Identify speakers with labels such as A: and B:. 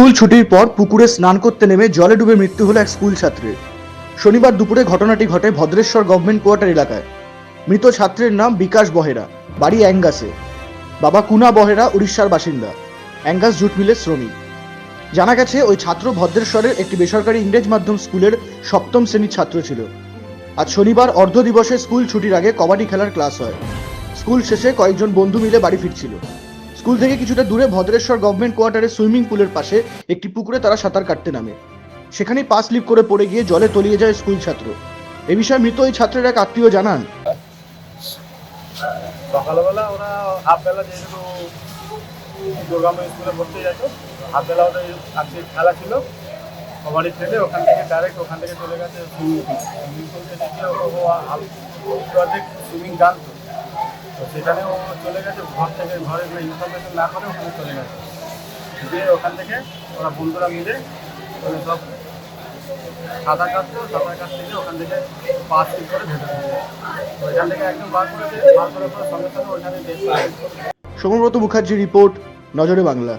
A: School ছুটির পর পুকুরে স্নান করতে নেমে জলে ডুবে মৃত্যু হলো এক স্কুল ছাত্রের। শনিবার দুপুরে ঘটনাটি ঘটে ভদ্রেশ্বর গভর্নমেন্ট কোয়ার্টার এলাকায়। মৃত ছাত্রের নাম বিকাশ বহেরা, বাড়ি অ্যাঙ্গাসে। বাবা কুনা বহেরা, উড়িষ্যার বাসিন্দা। অ্যাঙ্গাস জুট মিলের শ্রমিক। জানা গেছে, ওই ছাত্র ভদ্রেশ্বরের একটি বেসরকারি ইংরেজ মাধ্যম স্কুলের সপ্তম শ্রেণির ছাত্র ছিল। আজ শনিবার অর্ধ দিবসে স্কুল ছুটির আগে কবাডি খেলার ক্লাস হয়। স্কুল শেষে কয়েকজন বন্ধু মিলে বাড়ি ফিরছিল। স্কুল থেকে কিছুটা দূরে ভদ্রেশ্বর গভর্নমেন্ট কোয়ার্টারের সুইমিং পুলের পাশে একটি পুকুরে তারা সাঁতার কাটতে নামে। সেখানেই পা স্লিপ করে পড়ে গিয়ে জলে তলিয়ে যায় স্কুল ছাত্র। এ বিষয়ে মৃত ওই ছাত্রের এক আত্মীয় জানান।
B: সকালবেলা ওরা হাফ বেলা যেহেতু স্কুলে যেত ওদের আজকে খেলা ছিল। কবাডি খেলে ওখান থেকে ডাইরেক্ট ওখান থেকে চলে গেছে সুইমিং পুল থেকে ও অর্ধেক সুইমিং তো সেখানে চলে গেছে, ঘর থেকে ঘরে ইনফরমেশন না করে ওখানে চলে গেছে। ওখান থেকে ওরা বন্ধুরা মিলে ওই সব সাঁতার সাঁতার কাটতে থেকে ওখান থেকে পাঁচ ফিট করে ভেতরে ওইখান থেকে একদম বার করেছে, বার করার পর সঙ্গে সঙ্গে ওইখানে
A: মুখার্জি রিপোর্ট, নজরে বাংলা।